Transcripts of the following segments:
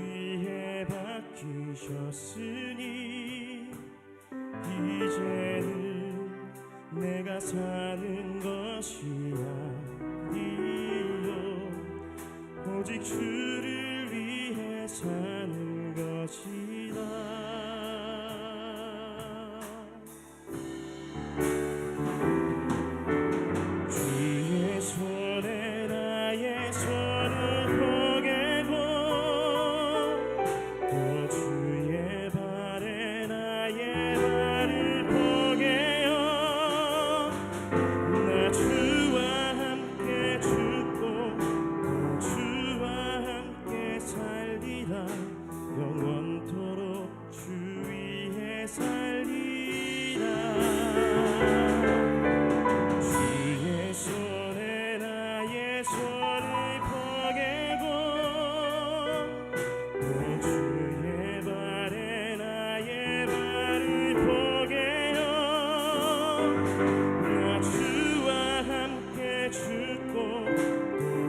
위해 바뀌셨으니 이제는 내가 사는 것이 아니요. 오직 주를 위해 사는 것이다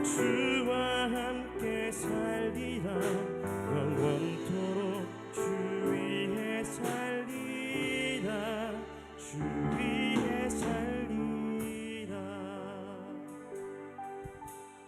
주와 함께 살리라. to be.